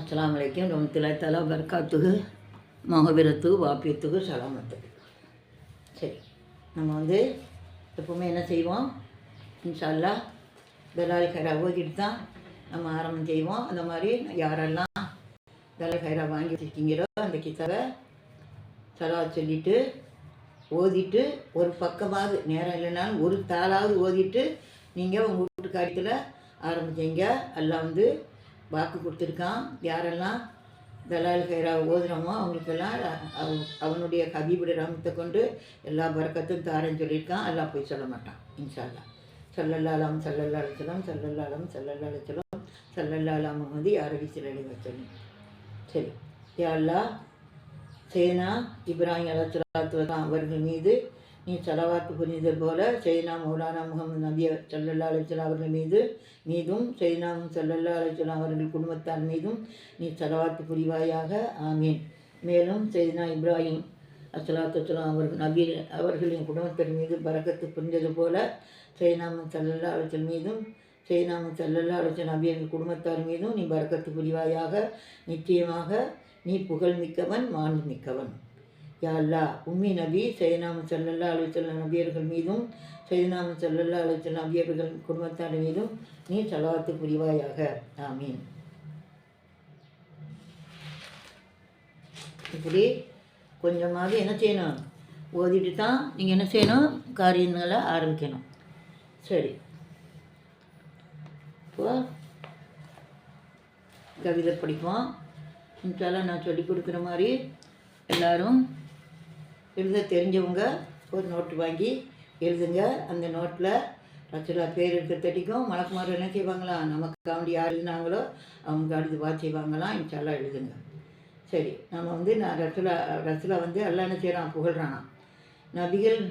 அஸ்லாம் அலைக்கும் ரொம்ப தலா பர்காத்துகு மகபிரத்து வாப்பியத்துக்கு சலாமத்து. சரி நம்ம வந்து எப்போவுமே என்ன செய்வோம்? இன்ஷா அல்லாஹ் ஹைரா ஓதிட்டு தான் நம்ம ஆரம்பம் செய்வோம். அந்த மாதிரி யாரெல்லாம் தலால் ஹைரா வாங்கி வச்சுருக்கீங்களோ அந்த கித்தாவை சலா சொல்லிட்டு ஓதிட்டு ஒரு பக்கமாவது நேரம் இல்லைனாலும் ஒரு தாளாவது ஓதிட்டு நீங்கள் உங்கள் வீட்டு காரியத்தில் ஆரம்பிச்சீங்க. எல்லாம் வந்து வாக்கு கொடுத்துருக்கான். யாரெல்லாம் தலால் ஹைரா ஓதுனமோ அவங்களுக்கெல்லாம் அவ- அவனுடைய ஹபீபுடைய ரமத்தை கொண்டு எல்லா பறக்கத்தும் தாரேன்னு சொல்லியிருக்கான். எல்லாம் போய் சொல்ல மாட்டான் இன்ஷா அல்லாஹ் சல்லல்லாலாம் சல்லல்லா அலிச்சலாம் சல்லல்லாலம் சல்லல்லா அலிச்சலாம் சல்லல்லாலாம் முகமது அரபி சிலடி வச்சணும் சரி. யா சேனா இப்ராஹிம் அலத்துலாத்து அவர்கள் மீது நீ சலவாத்து புரிந்தது போல சைனா மௌலானா முகமது நபிய சல்லல்லா அலிஸ்லாம் அவர்கள் மீது மீதும் சைனா சல்லல்லா அலிஸ்லாம் அவர்கள் குடும்பத்தார் மீதும் நீ சலவாத்து புரிவாயாக. ஆமீன். மேலும் சைனா இப்ராஹிம் அஸ்லாத்துலாம் அவர்கள் நபி அவர்களின் குடும்பத்தின் மீது பறக்கத்து புரிந்தது போல சைனாமன் சல்லல்லா அலிஸ்லாம் மீதும் சைனாமன் சல்லல்லா அலிஸ்லாம் நபியர்கள் குடும்பத்தார் மீதும் நீ பறக்கத்து புரிவாயாக. நிச்சயமாக நீ புகழ் மிக்கவன் மாண்பு மிக்கவன் யா அல்லா உம்மி நபி சைனாம சல்லல்லா அலுவலா நபியர்கள் மீதும் சைனாம சல்லல்லா அலுவலா நபியர்கள் குடும்பத்தார் மீதும் நீ சலவாத்து புரிவாயாக. ஆமீன். இப்படி கொஞ்சமாவது என்ன செய்யணும்? ஓதிட்டு தான் நீங்கள் என்ன செய்யணும்? காரியங்களை ஆரம்பிக்கணும். சரி. இப்போ கவிதை படிப்போம். இன்ஷால்லாம் நான் சொல்லி கொடுக்குற மாதிரி எல்லோரும் எழுத தெரிஞ்சவங்க ஒரு நோட்டு வாங்கி எழுதுங்க. அந்த நோட்டில் ரச்சலா பேர் எடுக்க தட்டிக்கும் மலக்குமார் என்ன செய்வாங்களாம் நமக்கு காண்டி யார் எழுதினாங்களோ அவங்க அடுத்து வா செய்வாங்களாம் இன்ஷால்லாம் எழுதுங்க. சரி நம்ம வந்து நான் ரசுலா ரசுலா வந்து எல்லாம் என்ன செய்கிறான் புகழ்றானா? நபிகள்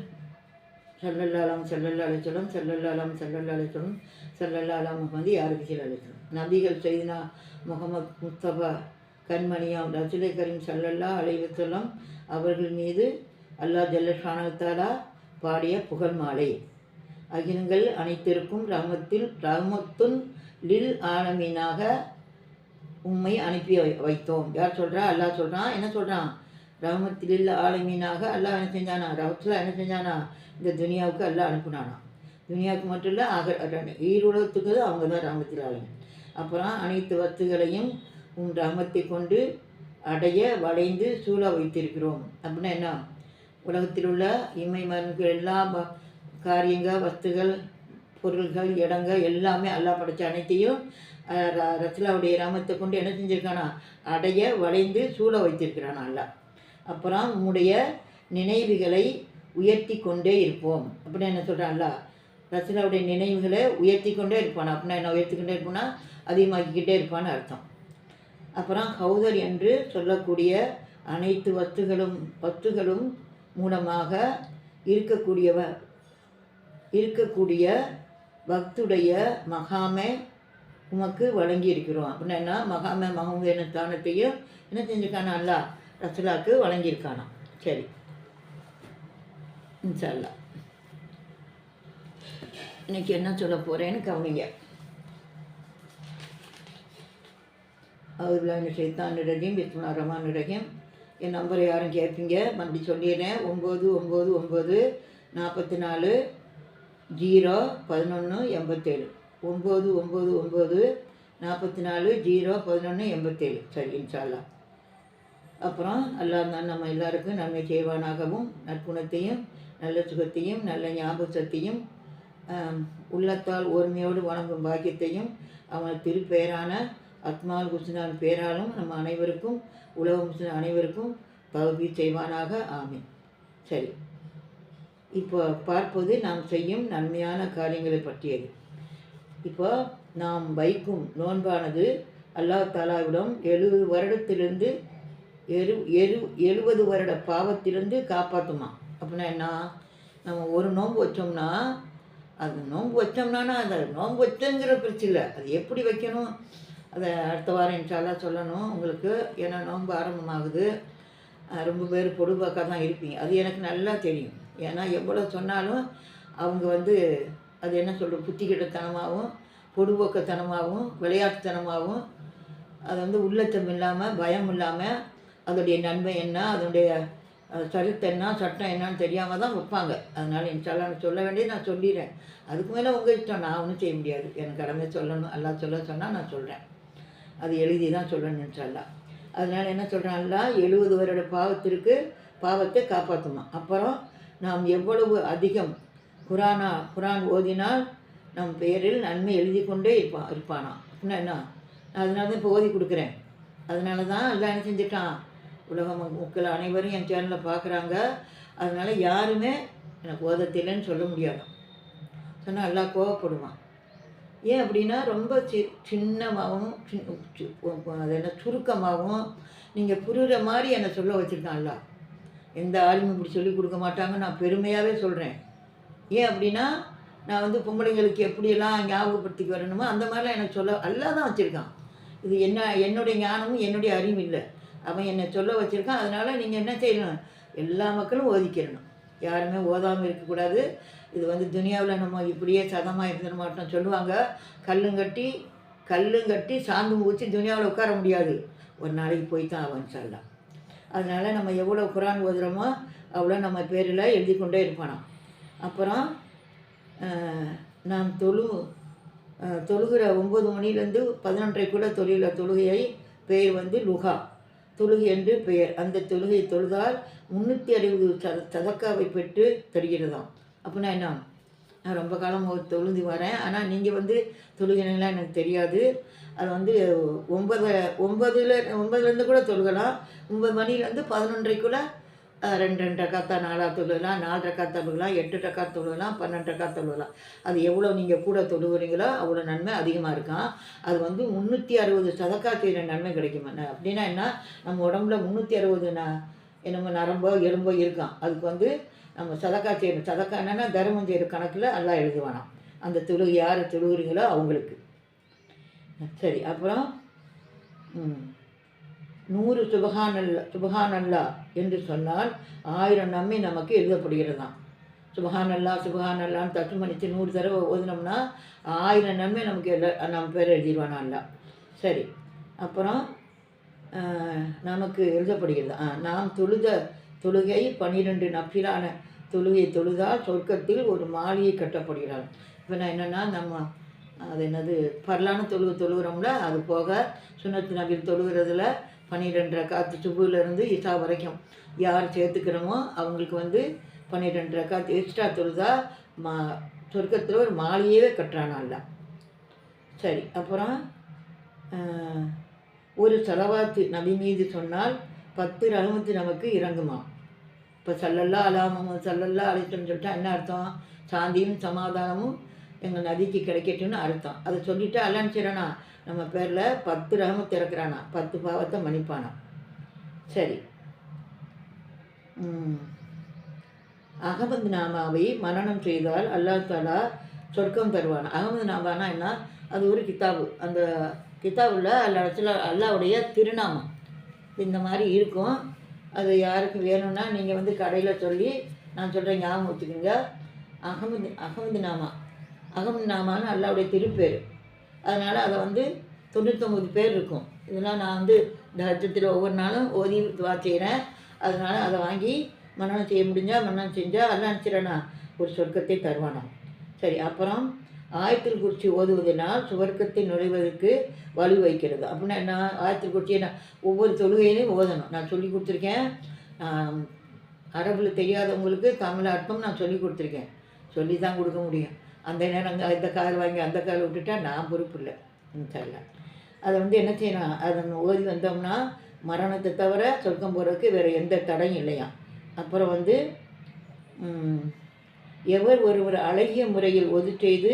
சல்லல்லாலாம் சல்லல்லா அலிச்சலம் சல்லல்லாலாம் சல்லல்லா அலிச்சலம் சல்லல்லாலாம் முகமது யாருக்கு அலிச்சலம் நபிகள் செய்தினா முகமது முஸ்தபா கண்மணியாம் ரசுலை கரீம் சல்லல்லா அலைவத்தலம் அவர்கள் மீது அல்லாஹ் ஜல்லஷானத்தாலா பாடிய புகழ் மாலை. அகிலங்கள் அனைத்திற்கும் ரமத்தில் ரமத்துன் லில் ஆலமீனாக உண்மை அனுப்பி வை- வைத்தோம். யார் சொல்கிறா அல்லாஹ் சொல்கிறான் என்ன சொல்கிறான் ரஹமத்தில் ஆலமீனாக அல்லாஹ் என்ன செஞ்சானா? ரஹத்துல என்ன செஞ்சானா? இந்த துனியாவுக்கு அல்லாஹ் அனுப்புனானா? துனியாவுக்கு மட்டும் இல்லை ஆக ஈருலகத்துக்கு அவங்க தான் ராமத்தில் ஆலமீன் அப்புறம் அனைத்து வத்துகளையும் உன் ராமத்தை கொண்டு அடைய வளைந்து சூழ வைத்திருக்கிறோம். அப்படின்னா என்ன? உலகத்தில் உள்ள இம்மை மருந்துகள் எல்லா காரியங்கள் வஸ்துகள் பொருள்கள் இடங்கள் எல்லாமே அல்லாஹ் படைச்ச அனைத்தையும் ரசலாவுடைய ராமத்தை கொண்டு என்ன செஞ்சுருக்கானா? அடைய வளைந்து சூழ வைத்திருக்கிறான் அல்லாஹ். அப்புறம் உம்முடைய நினைவுகளை உயர்த்தி கொண்டே இருப்போம். அப்படின்னு என்ன சொல்கிறான் அல்லாஹ்? ரசுலாவுடைய நினைவுகளை உயர்த்தி கொண்டே இருப்பான். அப்படின்னா என்ன உயர்த்தி கொண்டே இருப்போம்னா அதிகமாக்கிக்கிட்டே இருப்பான்னு அர்த்தம். அப்புறம் ஹவுதர் என்று சொல்லக்கூடிய அனைத்து வஸ்துகளும் வஸ்துகளும் மூலமாக இருக்கக்கூடியவ இருக்கக்கூடிய பக்துடைய மகாமை உமக்கு வழங்கி இருக்கிறோம் அப்படின்னா மகாமே மகாமை தானத்தையும் என்ன செஞ்சுருக்கானா? அல்லா ரசுலாவுக்கு வழங்கியிருக்கானா? சரி. இன்ஷா அல்லாஹ் இன்னைக்கு என்ன சொல்ல போகிறேன்னு கவனிங்க. அவுதுல்லாஹின் ஷைத்தான் ரஜீம். பிஸ்மில்லா ரஹ்மான் ரஹீம். என் நம்பரை யாரும் கேட்பீங்க? மறுபடி சொல்லிடுறேன். ஒம்பது ஒம்பது ஒம்பது நாற்பத்தி நாலு ஜீரோ பதினொன்று எண்பத்தேழு. ஒம்பது ஒம்பது ஒம்பது நாற்பத்தி நாலு ஜீரோ பதினொன்று எண்பத்தேழு. சரி இன்ஷால்லா. அப்புறம் அல்லாஹ் தான் நம்ம எல்லாருக்கும் நன்மை செய்வானாகவும் நற்குணத்தையும் நல்ல சுகத்தையும் நல்ல ஞாபகத்தையும் சக்தியும் உள்ளத்தால் ஒருமையோடு வணங்கும் பாக்கியத்தையும் அவன் திருப்பெயரான அத்மால் ஹுஸ்னான் பேராலும் நம்ம அனைவருக்கும் உலகம் அனைவருக்கும் பகுதி செய்வானாக. ஆமீன். சரி. இப்போ பார்ப்பது நாம் செய்யும் நன்மையான காரியங்களை பற்றியது. இப்போ நாம் வைக்கும் நோன்பானது அல்லாஹ் தாலாவிடம் எழுபது வருடத்திலிருந்து எரு எரு எழுபது வருட பாவத்திலிருந்து காப்பாற்றுமா அப்படின்னா என்ன? நம்ம ஒரு நோன்பு வச்சோம்னா அது நோன்பு வச்சோம்னா அந்த நோன்பு வச்சோங்கிற பிரச்சனை இல்லை. அது எப்படி வைக்கணும்? அதை அடுத்த வாரம் இன்ஷால்லாம் சொல்லணும். உங்களுக்கு ஏன்னா நோன்பு ஆரம்பமாகுது? ரொம்ப பேர் பொடுபாக்காக தான் இருப்பீங்க. அது எனக்கு நல்லா தெரியும். ஏன்னா எவ்வளோ சொன்னாலும் அவங்க வந்து அது என்ன சொல்கிறது புத்திக்கிட்டத்தனமாகவும் பொடுபோக்கத்தனமாகவும் விளையாட்டுத்தனமாகவும் அது வந்து உள்ளத்தம் இல்லாமல் பயம் இல்லாமல் அதோடைய நன்மை என்ன அதனுடைய சரித்தம் என்ன சட்டம் என்னன்னு தெரியாமல் தான் வைப்பாங்க. அதனால் இன்ஷால்லாம் சொல்ல வேண்டியது நான் சொல்லிடுறேன். அதுக்கு மேலே உங்கள் இஷ்டம். நான் ஒன்றும் செய்ய முடியாது. எனக்கு கடமை சொல்லணும். எல்லாம் சொல்ல சொன்னால் நான் சொல்கிறேன் அது எழுதி தான் சொல்லணும்னு நினச்சாலா அதனால் என்ன சொல்கிறாங்களா எழுபது வருட பாவத்திற்கு பாவத்தை காப்பாற்றுமா அப்புறம் நாம் எவ்வளவு அதிகம் குரானா குரான் ஓதினால் நம் பெயரில் நன்மை எழுதி கொண்டே இருப்பான். இருப்பானா அப்படின்னா என்ன? நான் அதனால தான் இப்போ ஓதி கொடுக்குறேன். அதனால தான் எல்லாம் என்ன செஞ்சுட்டான். உலக மக்கள் அனைவரும் என் சேனலில் பார்க்குறாங்க அதனால் யாருமே எனக்கு ஓதத்தில்லைன்னு சொல்ல முடியாது. சொன்னால் எல்லாம் கோவப்படுவான். ஏன் அப்படின்னா ரொம்ப சி சின்னமாகவும் அது என்ன சுருக்கமாகவும் நீங்கள் புரிகிற மாதிரி என்னை சொல்ல வச்சுருக்கான்ல. எந்த ஆளுமே இப்படி சொல்லி கொடுக்க மாட்டாங்க நான் பெருமையாகவே சொல்கிறேன் ஏன் அப்படின்னா நான் வந்து பொம்பளைங்களுக்கு எப்படியெல்லாம் ஞாபகப்படுத்திக்க வரணுமோ அந்த மாதிரிலாம் எனக்கு சொல்ல எல்லாம் தான் வச்சுருக்கான். இது என்ன என்னுடைய ஞானமும் என்னுடைய அறிவும் இல்லை. அவன் என்னை சொல்ல வச்சுருக்கான். அதனால் நீங்கள் என்ன செய்யணும்? எல்லா மக்களும் ஒதுக்கிடணும் யாருமே ஓதாமல் இருக்கக்கூடாது இது வந்து துனியாவில் நம்ம இப்படியே சதமாக இருந்துட மாட்டோம் சொல்லுவாங்க. கல்லுங்கட்டி கல்லுங்கட்டி சாந்து ஊற்றி துனியாவில் உட்கார முடியாது. ஒரு நாளைக்கு போய் தான் ஆகும் சொல்லலாம் அதனால் நம்ம எவ்வளோ குரான் ஓதுறோமோ அவ்வளோ நம்ம பேரில் எழுதி கொண்டே இருப்பானாம் அப்புறம் நாம் தொழு தொழுகிற ஒம்பது மணிலேருந்து பதினொன்றைக்குள்ள தொழில தொழுகையை பேர் வந்து லுகா தொழுகை என்று பெயர். அந்த தொழுகை தொழுதால் முந்நூற்றி அறுபது சத சதக்காவை பெற்று தருகிறதாம். அப்படின்னா என்ன? நான் ரொம்ப காலம் தொழுந்து வரேன். ஆனால் நீங்கள் வந்து தொழுகினீங்களா எனக்கு தெரியாது. அது வந்து ஒன்பது ஒன்பதுல ஒன்பதுலேருந்து கூட தொழுகலாம். ஒன்பது மணிலேருந்து பதினொன்றைக்குள்ளே ரெண்டு ரெண்டு ரக்காத்தா நாலா தொழுகலாம் நாலு ரக்கா தொழுகலாம் எட்டு ரக்கா தொழுகலாம் பன்னெண்டு ரக்கா தொழுகலாம் அது எவ்வளோ நீங்கள் கூட தொழுகிறீங்களோ அவ்வளோ நன்மை அதிகமாக இருக்கும். அது வந்து முந்நூற்றி அறுபது சதக்கா செய்கிற நன்மை கிடைக்கும் என்ன அப்படின்னா என்ன? நம்ம உடம்புல முந்நூற்றி அறுபது ந என்னமோ நரம்போ எலும்போ இருக்கான் அதுக்கு வந்து நம்ம சதக்கா செய்யணும் சதக்கா என்னென்னா தர்மம் செய்கிற கணக்கில் எல்லாம் எழுதுவானாம். அந்த தொழுகை யார் தொழுகிறீங்களோ அவங்களுக்கு. சரி அப்புறம் ம், நூறு சுபஹானல்லா சுபஹானல்லா என்று சொன்னால் ஆயிரம் நன்மை நமக்கு எழுதப்படுகிறதாம். சுபஹானல்லா சுபஹானல்லான்னு தட்டுமணித்து நூறு தடவை ஓதினோம்னா ஆயிரம் நன்மை நமக்கு எல்லா நம்ம பேர் எழுதிடுவானா அல்லா. சரி அப்புறம் நமக்கு எழுதப்படுகிறது. நாம் தொழுத தொழுகை பன்னிரெண்டு நப்பிலான தொழுகை தொழுதால் சொர்க்கத்தில் ஒரு மாளிகை கட்டப்படுகிறாள். இப்போ நான் என்னென்னா நம்ம அது என்னது பரலான தொழுகை தொழுகிறோம்ல அது போக சுன்னத்து நபில் தொழுகிறதுல பன்னிரெண்டு ரக்காத்து சுபுலேருந்து இசா வரைக்கும். யார் சேர்த்துக்கிறோமோ அவங்களுக்கு வந்து பன்னிரெண்டு ரக்காத்து எக்ஸ்ட்ரா தொழுதா மா சொர்க்கத்தில் ஒரு மாளிகையே கட்டுறானால சரி அப்புறம் ஒரு செலவாத்து நபி மீது சொன்னால் பத்து ரகமத்து நமக்கு இறங்குமா? இப்போ சல்லல்லா அலா சல்லல்லா அழைத்தோன்னு சொல்லிட்டா என்ன அர்த்தம்? சாந்தியும் சமாதானமும் எங்கள் நதிக்கு கிடைக்கட்டும்னு அர்த்தம். அதை சொல்லிவிட்டு அல்லான்ச்சிடனா நம்ம பேரில் பத்து ரகமத்து திறக்கிறானா. பத்து பாவத்தை மன்னிப்பானா. சரி. அகமது நாமாவை மரணம் செய்தால் அல்லாஹ் தாலா சொர்க்கம் தருவான். அகமது நாமானா என்ன? அது ஒரு கித்தாபு அந்த கிதாபில் அல்லா இடத்துல அல்லாவுடைய திருநாமம். இந்த மாதிரி இருக்கும். அது யாருக்கு வேணும்னா நீங்கள் வந்து கடையில் சொல்லி நான் சொல்கிறேன் ஞாபகம் வச்சுக்கோங்க. அகமது அகமது நாமா. அகம் நாமான்னு அல்லாவுடைய திருப்பேர். அதனால் அதை வந்து தொண்ணூத்தொம்பது பேர் இருக்கும். இதெல்லாம் நான் வந்து இந்த ஹஜ்ஜத்தில் ஒவ்வொரு நாளும் ஓதி துவா செய்கிறேன் அதனால் அதை வாங்கி மன்னனம் செய்ய முடிஞ்சால் மன்னனம் செஞ்சால் அல்ல நினச்சிடனா ஒரு சொர்க்கத்தை தருவானா? சரி அப்புறம் ஆயத்தில் குறிச்சி ஓதுவதனால் சுவர்க்கத்தை நுழைவதற்கு வலு வைக்கிறது அப்படின்னா என்ன? ஆயத்தில் குறிச்சியை நான் ஒவ்வொரு தொழுகையிலையும் ஓதணும். நான் சொல்லி கொடுத்துருக்கேன். அரபில் தெரியாதவங்களுக்கு தமிழ் அர்த்தம் நான் சொல்லி கொடுத்துருக்கேன். சொல்லி தான் கொடுக்க முடியும். அந்த நேரம் இந்த கால் வாங்கி அந்த கால் விட்டுட்டா நான் பொறுப்பு இல்லை. இன்ஷால்லா அதை வந்து என்ன செய்யணும் அதை நம்ம ஓதி வந்தோம்னா மரணத்தை தவிர சொர்க்கம் போகிறதுக்கு வேறு எந்த தடையும் இல்லையா? அப்புறம் வந்து எவர் ஒருவர் அழகிய முறையில் ஒது செய்து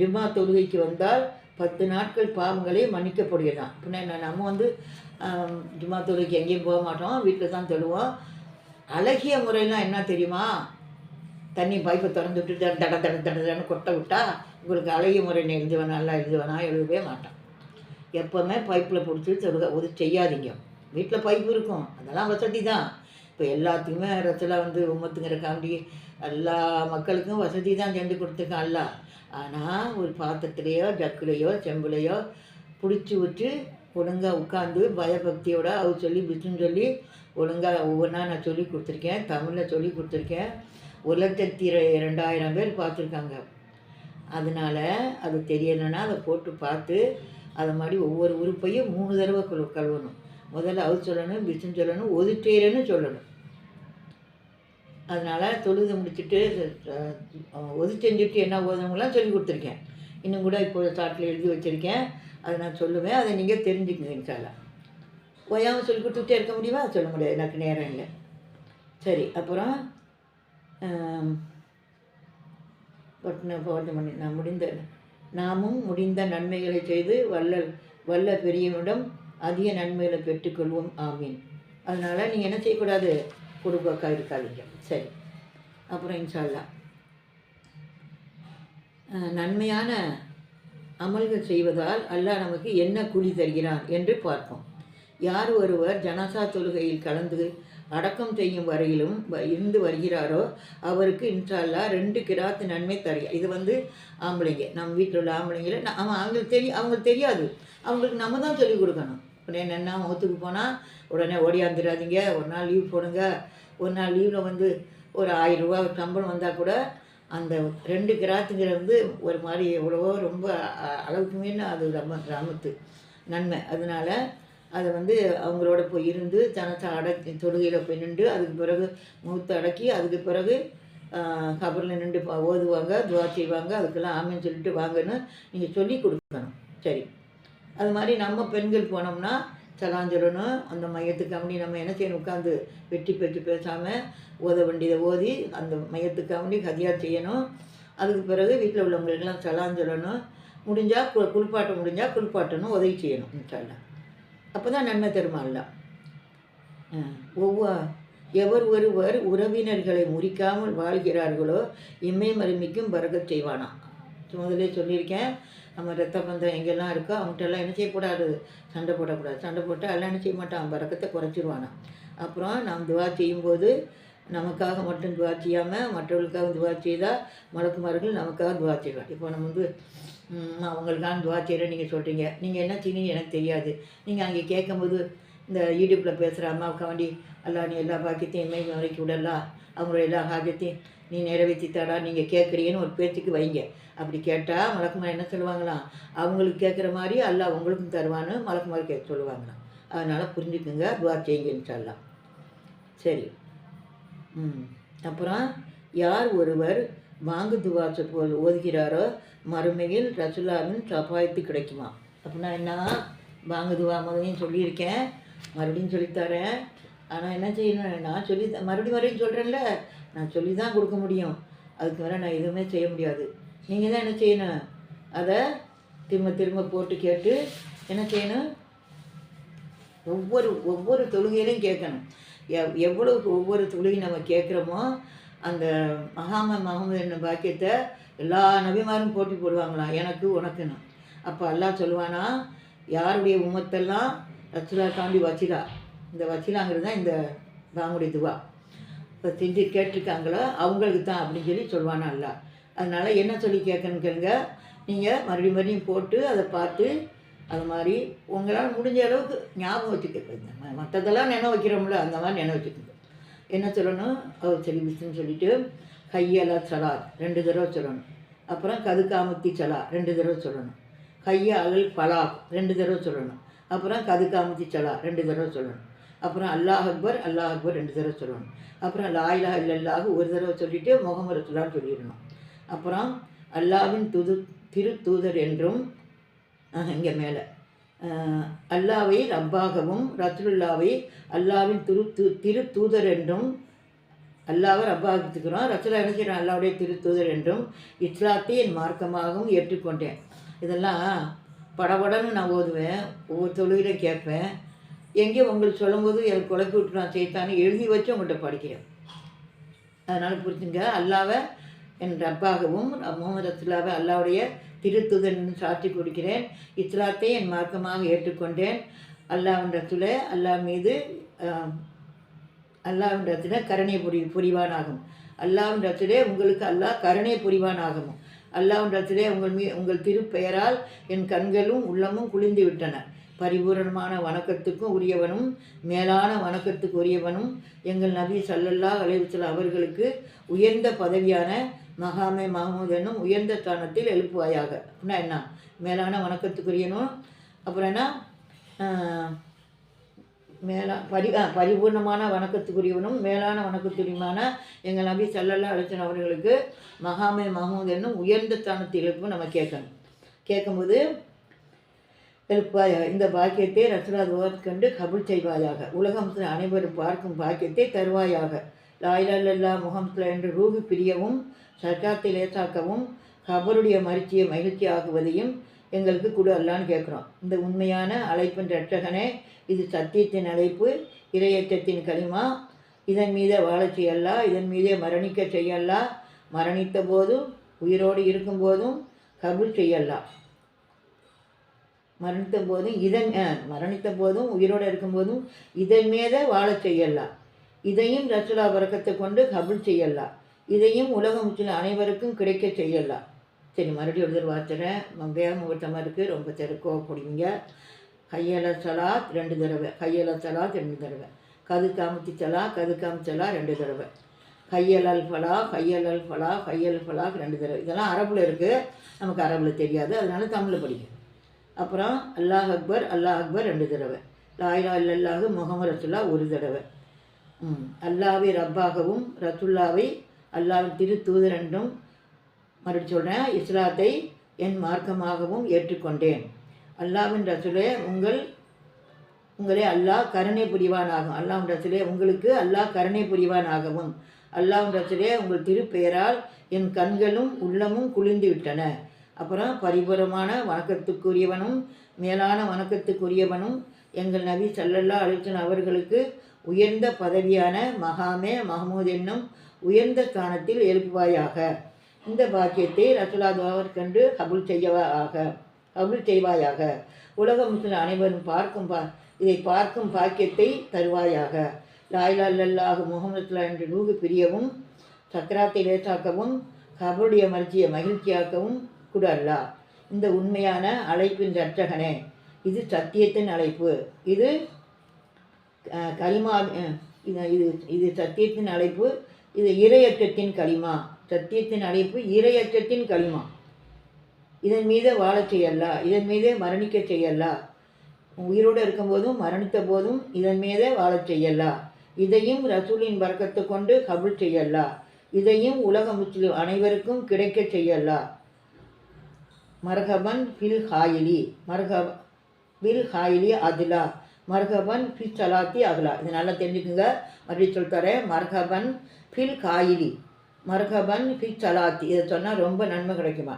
ஜும்மா தொழுகைக்கு வந்தால் பத்து நாட்கள் பாவங்களே மன்னிக்கப்படுகிறான். அப்படின்னா என்ன, நம்ம வந்து ஜிம்மா ஜும்மா தொழுகைக்கு எங்கேயும் போக மாட்டோம். வீட்டில் தான் தொழுவோம். அழகிய முறையெல்லாம் என்ன தெரியுமா? தண்ணி பைப்பை திறந்து விட்டு தட தட தட தடன்னு கொட்ட விட்டா உங்களுக்கு அழகிய முறை எழுதுவேன் நல்லா எழுதுவேனா எழுதவே மாட்டான். எப்போவுமே பைப்பில் பிடிச்சி தொழுக ஒரு செய்யாதீங்க. வீட்டில் பைப் இருக்கும். அதெல்லாம் வசதி தான் இப்போ எல்லாத்துக்குமே ரசலாக வந்து உம்மத்துங்கிறக்காண்டி எல்லா மக்களுக்கும் வசதி தான் செஞ்சு கொடுத்துருக்கான் அல்ல. ஆனால் ஒரு பாத்திரத்துலேயோ ஜக்குலேயோ செம்புலையோ பிடிச்சி விட்டு ஒழுங்காக உட்காந்து பயபக்தியோட அவர் சொல்லி பிஸ்னு சொல்லி ஒழுங்காக ஒவ்வொன்றா நான் சொல்லி கொடுத்துருக்கேன் தமிழில் சொல்லி கொடுத்துருக்கேன். ஒரு லட்சத்தி ரெண்டாயிரம் பேர் பார்த்துருக்காங்க. அதனால் அது தெரியலைன்னா அதை போட்டு பார்த்து அதை மாதிரி ஒவ்வொரு உறுப்பையும் மூணு தடவை கழு கழுவணும். முதல்ல அவர் சொல்லணும் பிஸ்னு சொல்லணும் ஒதுட்டேரன்னு சொல்லணும். அதனால் தொழுது முடிச்சுட்டு ஒது செஞ்சுட்டு என்ன ஓதுனவங்களாம் சொல்லி கொடுத்துருக்கேன். இன்னும் கூட இப்போ சாட்டில் எழுதி வச்சுருக்கேன். அதை நான் சொல்லுவேன். அதை நீங்கள் தெரிஞ்சுக்கங்க இன்ஷாலா ஓயாமல் சொல்லி கொடுத்துட்டே இருக்க முடியுமா? சொல்ல முடியாது. எனக்கு நேரம் இல்லை. சரி அப்புறம் பட்ன போட்ட பண்ணி நான் முடிந்த நாமும் முடிந்த நன்மைகளை செய்து வல்லல் வல்ல பெரியவனிடம் அதிக நன்மைகளை பெற்றுக்கொள்வோம். ஆமீன். அதனால் நீங்கள் என்ன செய்யக்கூடாது? குடும்பக்காக இருக்காதீங்க. சரி. அப்புறம் இன்ஷால்லா நன்மையான அமல்கள் செய்வதால் அல்லாஹ் நமக்கு என்ன கூலி தருகிறான் என்று பார்ப்போம். யார் ஒருவர் ஜனாசா தொழுகையில் கலந்து அடக்கம் செய்யும் வரையிலும் இருந்து வருகிறாரோ அவருக்கு இன்ஷால்லா ரெண்டு கிராத்து நன்மை தரையா இது வந்து ஆம்பளைங்க. நம்ம வீட்டில் உள்ள ஆம்பளைங்கள அவன் அவங்களுக்கு தெரியும் அவங்களுக்கு தெரியாது. அவங்களுக்கு நம்ம தான் சொல்லிக் கொடுக்கணும். இப்போ என்னென்னா மௌத்துக்கு போனால் உடனே ஓடியாந்துடாதீங்க ஒரு நாள் லீவ் போடுங்க. ஒரு நாள் லீவில் வந்து ஒரு ஆயிரம் ரூபா சம்பளம் வந்தால் கூட அந்த ரெண்டு கிராத்துங்கிறது வந்து ஒரு மாதிரி எவ்வளவோ ரொம்ப அ- அளவுக்கு மீறின அது ரொம்ப கிராமத்து நன்மை. அதனால் அதை வந்து அவங்களோட போய் இருந்து தனத்தை அடக்கி தொழுகையில் போய் நின்று அதுக்கு பிறகு மூத்த அடக்கி அதுக்கு பிறகு கபரில் நின்று பா- ஓதுவாங்க துவா செய்வாங்க அதுக்கெல்லாம் ஆமின்னு சொல்லிட்டு வாங்கன்னு நீங்கள் சொல்லி கொடுக்கணும். சரி. அது மாதிரி நம்ம பெண்கள் போனோம்னா சலாஞ்சலனும் அந்த மையத்துக்கு அப்படி நம்ம என்ன செய்யணும்? உட்காந்து வெட்டி பெற்று பேசாமல் ஓத வேண்டியதை ஓதி அந்த மையத்துக்கு அப்படி கதியாக செய்யணும். அதுக்கு பிறகு வீட்டில் உள்ளவங்களுக்கெல்லாம் சலாஞ்சலனும் முடிஞ்சால் கு குளிப்பாட்ட முடிஞ்சால் குளிப்பாட்டணும் உதவி செய்யணும் இன்ஷால்லா அப்போ தான் நன்மை தருமால்ல ஒவ்வொரு எவர் ஒருவர் உறவினர்களை முறிக்காமல் வாழ்கிறார்களோ இம்மை மருமிக்கும் பரகத் செய்வானாம் முதலே சொல்லியிருக்கேன் நம்ம ரத்த பந்தம் எங்கெல்லாம் இருக்கோ அவங்கள்ட்டெல்லாம் என்ன செய்யக்கூடாது? சண்டை போடக்கூடாது. சண்டை போட்டு எல்லாம் என்ன செய்ய மாட்டான்? பறக்கத்தை குறைச்சிருவானாம் அப்புறம் நாம் துவா செய்யும்போது நமக்காக மட்டும் துவா செய்யாமல் மற்றவர்களுக்காக துவா செய்தால் மலக்குமார்கள் நமக்காக துவா செய்வான் இப்போ நம்ம வந்து அவங்களுக்கான துவா செய்கிறேன் நீங்கள் சொல்கிறீங்க நீங்கள் என்ன செய்யணும் எனக்கு தெரியாது. நீங்கள் அங்கே கேட்கும்போது இந்த யூடியூப்பில் பேசுகிற அம்மாவுக்கு வேண்டி அல்லா நீ எல்லா பாக்கியத்தையும் இமை வரைக்கும் விடலா. அவங்களோட எல்லா காக்கியத்தையும் நீ நிறைவேற்றி தரா நீங்கள் கேட்குறீங்கன்னு ஒரு பேச்சுக்கு வைங்க. அப்படி கேட்டால் மலக்குமார் என்ன சொல்லுவாங்களாம் அவங்களுக்கு கேட்குற மாதிரி அல்லா உங்களுக்கும் தருவான்னு மலக்குமார் கேட்க சொல்லுவாங்களாம். அதனால் புரிஞ்சுக்குங்க துவா செய்யுங்கன்னு சொல்லலாம் சரி. ம் அப்புறம் யார் ஒருவர் வாங்கு துவா போல் ஓதுகிறாரோ மறுமையில் ரசுலாவின் சபாயத்து கிடைக்குமா? அப்படின்னா என்ன? வாங்கு துவா முதலையும் சொல்லியிருக்கேன் மறுபடியும் சொல்லித்தரேன். ஆனால் என்ன செய்யணும்? நான் சொல்லி மறுபடியும் மறுபடியும் சொல்கிறேன்ல நான் சொல்லி தான் கொடுக்க முடியும். அதுக்கு மேலே நான் எதுவுமே செய்ய முடியாது. நீங்கள் தான் என்ன செய்யணும்? அதை திரும்ப திரும்ப போட்டு கேட்டு என்ன செய்யணும்? ஒவ்வொரு ஒவ்வொரு தொழுகையிலையும் கேட்கணும். எவ் எவ்வளவு ஒவ்வொரு தொழுகை நம்ம கேட்குறோமோ அந்த மகாம மகமது என்ன பாக்கியத்தை எல்லா நபிமாரும் போட்டி போடுவாங்களாம் எனக்கு உனக்குன்னு. அப்போ அல்லாஹ் சொல்லுவானா யாருடைய உம்மத்தெல்லாம் ரச்சுலா தாண்டி வச்சிலா இந்த வச்சிலாங்கிறது தான் இந்த பாங்குடைய துவா. இப்போ செஞ்சு கேட்டிருக்காங்களோ? அவங்களுக்கு தான் அப்படின்னு சொல்லி சொல்லுவானா அல்லாஹ். அதனால் என்ன சொல்லி கேட்கணும் கேளுங்க. நீங்கள் மறுபடியும் மறுபடியும் போட்டு அதை பார்த்து அது மாதிரி உங்களால் முடிஞ்ச அளவுக்கு ஞாபகம் வச்சுக்க மற்றதெல்லாம் நினைவு வைக்கிறோம்ல அந்த மாதிரி நினைவு வச்சுக்கோங்க என்ன சொல்லணும் அவர் சரி விசுன்னு சொல்லிட்டு கையலா சலா ரெண்டு தடவை சொல்லணும். அப்புறம் கதுக்காமுத்தி சலா ரெண்டு தடவை சொல்லணும். கைய அலல் பலா ரெண்டு தடவை சொல்லணும். அப்புறம் கதுக்காமுத்தி சலா ரெண்டு தடவை சொல்லணும். அப்புறம் அல்லாஹ் அக்பர் அல்லாஹ் அக்பர் ரெண்டு தடவை சொல்லணும். அப்புறம் லாயிலா இல்லல்லாஹ் ஒரு தடவை சொல்லிட்டு முகமது ரசுல்லான்னு சொல்லிடணும். அப்புறம் அல்லாவின் துது திரு தூதர் என்றும் இங்கே மேலே. அல்லாவை ரப்பாகவும் ரசுலுல்லாவை அல்லாவின் திரு திரு தூதர் என்றும் அல்லாவை ரப்பாகித்துக்கிறோம் ரசுலா என்ன செய்கிறோம் அல்லாவுடைய திரு தூதர் என்றும் இஸ்லாத்தை என் மார்க்கமாகவும் ஏற்றுக்கொண்டேன். இதெல்லாம் படபடன்னு நான் ஓதுவேன் ஒவ்வொரு தொழிலும் கேட்பேன். எங்கேயும் உங்களுக்கு சொல்லும்போது எனக்கு குழப்பி விட்டு நான் செய்தான்னு எழுதி வச்சு உங்கள்கிட்ட படிக்கிறேன். அதனால் புரிஞ்சுங்க அல்லாவை என் ரப்பாகவும் முகமது ரசுல்லாவை அல்லாவுடைய திருத்துதன் சாட்சி கொடுக்கிறேன். இஸ்லாத்தை என் மார்க்கமாக ஏற்றுக்கொண்டேன். அல்லாவிடத்தில் அல்லாஹ் மீது அல்லாவிடத்தில் கருணை புரி புரிவானாகும். அல்லாவிடத்திலே உங்களுக்கு அல்லாஹ் கருணை புரிவானாகும். அல்லாவிடத்திலே உங்கள் மீ உங்கள் திருப்பெயரால் என் கண்களும் உள்ளமும் குளிந்து விட்டன பரிபூரணமான வணக்கத்துக்கும் உரியவனும் மேலான வணக்கத்துக்கு உரியவனும் எங்கள் நபி சல்லல்லா அலைவசல் அவர்களுக்கு உயர்ந்த பதவியான மகாமே மஹமூத் என்னும் உயர்ந்த ஸ்தானத்தில் எழுப்புவாயாக. அப்படின்னா என்ன? மேலான வணக்கத்துக்குரியனும் அப்புறம் என்ன? மேலா பரி பரிபூர்ணமான வணக்கத்துக்குரியவனும் மேலான வணக்கத்துரியமான எங்கள் நபி சல்லல்லா அழைச்சன் அவர்களுக்கு மகாமே மஹமூத் என்னும் உயர்ந்த தானத்தில் எழுப்பும் நம்ம கேட்கணும். கேட்கும்போது எழுப்பாயாக இந்த பாக்கியத்தை ரசூலா கண்டு கபுல் செய்வாயாக. உலகம் அனைவரும் பார்க்கும் பாக்கியத்தை தருவாயாக. லாயிலல்லா முகம்ஸ்ல என்று ரூபி பிரியவும் சர்க்காத்தை லேசாக்கவும் கபருடைய மரிச்சியை மகிழ்ச்சி ஆகுவதையும் எங்களுக்கு கொடு அல்லான்னு கேட்குறோம். இந்த உண்மையான அழைப்பின் ரட்சகனே இது சத்தியத்தின் அழைப்பு இரையற்றத்தின் களிமா. இதன் மீதே வாழ செய்யல்லா இதன் மீதே மரணிக்க செய்யல்லா. மரணித்த போதும் உயிரோடு இருக்கும்போதும் கபுல் செய்யல்லா. மரணித்த போதும் இதன் மரணித்த போதும் உயிரோடு இருக்கும்போதும் இதன் மீதே வாழ செய்யலாம் இதையும் ரசுலா வரக்கத்தை கொண்டு கபுல் செய்யலாம் இதையும் உலகம் முற்றிலும் அனைவருக்கும் கிடைக்க செய்யலாம். சரி மறுபடியும் ஒரு தடவை வாத்துறேன் வேக முகூர்த்தமாக இருக்குது ரொம்ப தெருக்கோ பிடிங்க கையல சலாத் ரெண்டு தடவை. கையல சலாத் ரெண்டு தடவை. கது காமித்தி சலா கது காமிச்சலா ரெண்டு தடவை. கையலல் ஃபலா கையலல் ஃபலா கையல் ஃபலாக் ரெண்டு தடவை. இதெல்லாம் அரபில் இருக்குது நமக்கு அரபில் தெரியாது. அதனால தமிழில் படிக்கும் அப்புறம் அல்லாஹ் அக்பர் அல்லாஹ் அக்பர் ரெண்டு தடவை. லாயிலா இல்லல்லாஹு முகமது ரசுல்லா ஒரு தடவை. ம் அல்லாவை ரப்பாகவும் ரசுல்லாவை அல்லாவின் திரு தூதர் என்றும் மறுபடி சொல்கிறேன் இஸ்லாத்தை என் மார்க்கமாகவும் ஏற்றுக்கொண்டேன். அல்லாவின் ரசுலே உங்கள் உங்களே அல்லாஹ் கருணை புரிவானாகும். அல்லாஹ் ரசுலே உங்களுக்கு அல்லாஹ் கருணை புரிவானாகவும். அல்லாஹ் ரசுலே உங்கள் திருப்பெயரால் என் கண்களும் உள்ளமும் குளிர்ந்து விட்டன அப்புறம் பரிபூரமான வணக்கத்துக்குரியவனும் மேலான வணக்கத்துக்குரியவனும் எங்கள் நபி சல்லல்லா அலிசன் அவர்களுக்கு உயர்ந்த பதவியான மகாமே மஹமூத் என்னும் உயர்ந்த ஸ்தானத்தில் எழுப்புவாயாக. இந்த பாக்கியத்தை ரசுலாதுவாவர் கண்டு கபுல் செய்யவாக கபுல் செய்வாயாக. உலக முஸ்லிம் அனைவரும் பார்க்கும் பா இதை பார்க்கும் பாக்கியத்தை தருவாயாக. லாயிலா லல்லாஹு முகமதுல்லா என்று நூகு பிரியவும் சக்கராத்தை லேசாக்கவும் கபருடைய மர்ச்சியை மகிழ்ச்சியாக்கவும் கூட அல்லா. இந்த உண்மையான அழைப்பின் ரட்சகனே இது சத்தியத்தின் அழைப்பு. இது கலிமா இது இது இது சத்தியத்தின் அழைப்பு. இது இரையற்றத்தின் களிமா. சத்தியத்தின் அழைப்பு இரையற்றத்தின் களிமா. இதன் மீதே வாழச் செய்யலா இதன் மீதே மரணிக்க செய்யலா உயிரோடு இருக்கும்போதும் மரணித்த போதும் இதன் மீதே வாழச் செய்யலா இதையும் ரசூலின் வர்க்கத்தை கொண்டு கபுல் செய்யலா இதையும் உலக முஸ்லிம் அனைவருக்கும் கிடைக்கச் செய்யலா மர்ஹபன் ஃபில் ஹாயிலி. மர்ஹப பில் ஹாயிலி அதிலா. மர்ஹபன் ஃபில் சலாத்தி அகலா. இது நல்லா தெரிஞ்சுக்குங்க. அப்படி சொல்லித்தரேன் மர்ஹபன் ஃபில் காயிலி. மருகபன் ஃபில் சலாத்தி. இதை சொன்னால் ரொம்ப நன்மை கிடைக்குமா?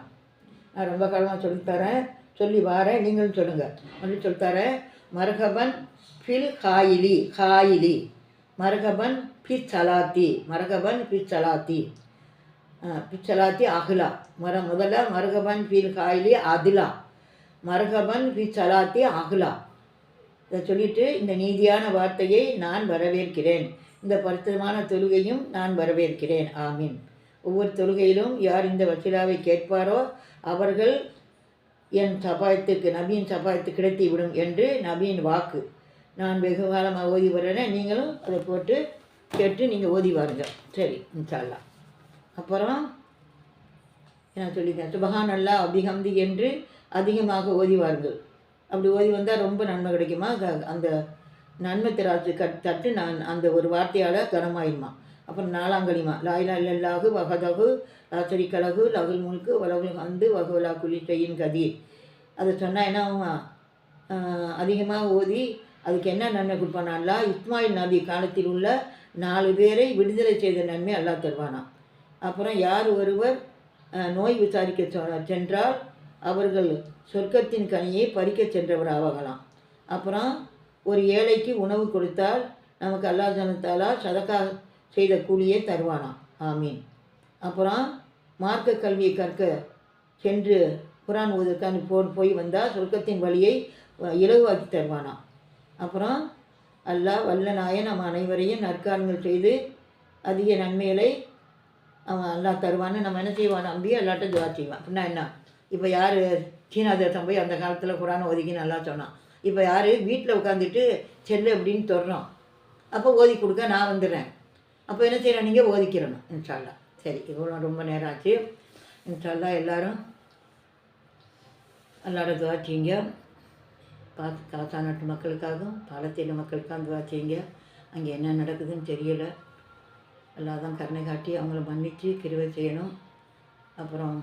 நான் ரொம்ப காலமாக சொல்லித்தரேன் சொல்லி வாரேன். நீங்களும் சொல்லுங்கள் மறுபடியும் சொல்லித்தரேன் மரகபன் ஃபில் காயிலி. காயிலி. மர்ஹபன் பிச்சலாத்தி மரகபன் பிச்சலாத்தி பிச்சலாத்தி அகிலா. மர முதல்ல மருகபன் ஃபில் காயிலி அதிலா. மருகபன் பிச்சலாத்தி அகிலா. இதை சொல்லிட்டு இந்த நீதியான வார்த்தையை நான் வரவேற்கிறேன். இந்த பரிசுத்தமான தொழுகையும் நான் வரவேற்கிறேன். ஆமீன். ஒவ்வொரு தொழுகையிலும் யார் இந்த வசீலாவை கேட்பாரோ அவர்கள் என் சபாயத்துக்கு நபியின் சபாயத்து கிடைத்து விடும் என்று நபியின் வாக்கு. நான் வெகு காலமாக ஓதி வர்றேன் நீங்களும் அதை போட்டு கேட்டு நீங்கள் ஓதி வாருங்க. சரி இன்ஷால்லா. அப்புறம் நான் சொல்லியிருக்கேன் சுபகான் அல்லா அபிஹம்தி என்று அதிகமாக ஓதி வாருங்கள். அப்படி ஓதி வந்தால் ரொம்ப நன்மை கிடைக்குமா? அந்த நன்மை திராட்சை கட் தட்டு நான் அந்த ஒரு வார்த்தையால் கனமாயிடுமா அப்புறம் நாலாங்கலிமா லாயிலா இல்லல்லாகு வகதகு லாசரி கலகு லகுல் முழுக்கு வலகுல் வந்து வகவலா குலி கதி அதை சொன்னால் என்ன ஆகுமா? அதிகமாக ஓதி அதுக்கு என்ன நன்மை கொடுப்பானா? அல்லா இஸ்மாயில் நபி காலத்தில் உள்ள நாலு பேரை விடுதலை செய்த நன்மை அல்லா தருவானா? அப்புறம் யார் ஒருவர் நோய் விசாரிக்க சொ- சென்றால் அவர்கள் சொர்க்கத்தின் கனியை பறிக்கச் சென்றவர் ஆகலாம் அப்புறம் ஒரு ஏழைக்கு உணவு கொடுத்தால் நமக்கு அல்லாஹ் ஜனத்தாலா சதக்கா செய்த கூலியை தருவானாம். ஆமீன். அப்புறம் மார்க்க கல்வியை கற்க சென்று குரான் ஓதுக்கான்னு போ போய் வந்தால் சொர்க்கத்தின் வழியை இலகுவாக்கி தருவானாம். அப்புறம் அல்லாஹ் வல்ல நாயன் நம்ம அனைவரையும் நற்காரங்கள் செய்து அதிக நன்மைகளை அவன் அல்லா தருவான்னு நம்ம என்ன செய்வான் நம்பி அல்லாட்ட துவா செய்வான் அப்படின்னா என்ன? இப்போ யார் சீனா தேசம் போய் அந்த காலத்தில் குரான் ஒதுக்கின்னு நல்லா சொன்னான். இப்போ யார்? வீட்டில் உட்காந்துட்டு செல்லு அப்படின்னு தொடறோம். அப்போ ஓதி கொடுக்க நான் வந்துடுறேன். அப்போ என்ன செய்யணும் நீங்கள் ஓதிக்கிறணும். இன்ஷால்லா சரி இவ்வளோ ரொம்ப நேரம் ஆச்சு. இன்ஷால்லா எல்லாரும் துவா செய்யுங்க. பார்த்து காசா நாட்டு மக்களுக்காகவும் பாலத்தீன மக்களுக்காகவும் துவா செய்யுங்க. அங்கே என்ன நடக்குதுன்னு தெரியலை. எல்லாதான் கருணை காட்டி அவங்கள மன்னித்து கிருவை செய்யணும். அப்புறம்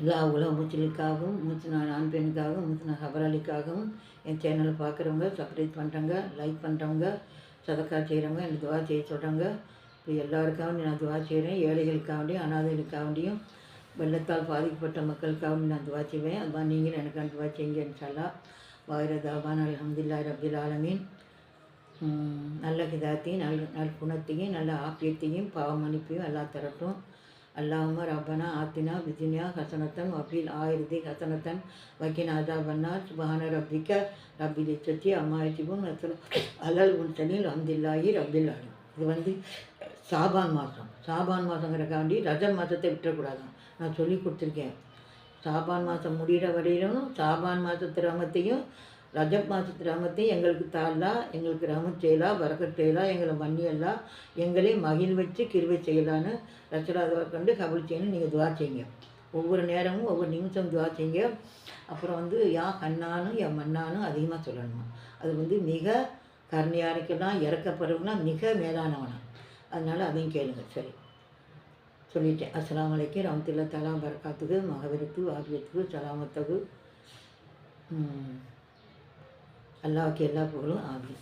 எல்லா உலக மூச்சலுக்காகவும் மூச்சு நான் ஆண் பெண்ணுக்காகவும் மூச்சு நான் ஹபராலிக்காகவும் என் சேனலை பார்க்குறவங்க சப்ரேட் பண்ணுறவங்க லைக் பண்ணுறவங்க சதக்கா செய்கிறவங்க எனக்கு துவா செய்ய சொல்கிறாங்க இப்போ எல்லாருக்காகவும் நான் துவா செய்கிறேன் ஏழைகளுக்காகவும் அனாதைகளுக்காகவும் வெள்ளத்தால் பாதிக்கப்பட்ட மக்களுக்காகவும் நான் துவா செய்வேன். அது நீங்களும் எனக்கு துவா செய்யுங்க இன்ஷால்லா வாயிரதாபான் அலமதுல்லா ரபில் ஆலமீன். நல்ல ஹிதாத்தையும் நல்ல நற்குணத்தையும் நல்ல ஆப்பியத்தையும் பாவமளிப்பையும் எல்லாம் தரட்டும். அல்லாம ரப்பனா ஆத்தினா விஜினியா ஹசனத்தன் வபீல் ஆயிரதி ஹசனத்தன். வக்கின் பன்னா சுபஹான ரப்பிக்க. ரப்பி இச்சத்தி அம்மாயிச்சிபும் நசல் அலல் உன்சனில் அம்தில்லாஹி ரப்பில் ஆலம் இது வந்து சாபான் மாதம் சாபான் மாதங்கிறக்காண்டி ரஜம் மாதத்தை விட்டுறக்கூடாது நான் சொல்லி கொடுத்துருக்கேன். சாபான் மாதம் முடிகிற வரையிலும் சாபான் மாதத்து ரமத்தையும் ரஜப் மாதத்து ரமத்தையும் எங்களுக்கு தாழ்லா எங்களுக்கு கிராமம் செய்யலாம் வரக்கட் செய்யலாம் எங்களை மண்ணியெல்லாம் எங்களையும் மகிழ் வச்சு கிருவை செய்யலான்னு ரச்சராதுவா கண்டு கபல் செய்யணும். நீங்கள் துவா செய்யுங்க. ஒவ்வொரு நேரமும் ஒவ்வொரு நிமிஷம் துவா செய்யுங்க. அப்புறம் வந்து யா கண்ணானும் என் மண்ணானும் அதிகமாக சொல்லணுமா? அது வந்து மிக கருணையாருக்கெல்லாம் இறக்கப்படுறவங்களாம் மிக மேலானவனா. அதனால் அதையும் கேளுங்க. சரி. சொல்லிட்டேன். அஸ்லாம் வலைக்கும் ரமத்துல்லா தலா பரக்காத்துக்கு மகவிரத்து ஆபியத்துக்கு சலாமத்துக்கு அல்லாவுக்கு எல்லா புகழும் ஆகும்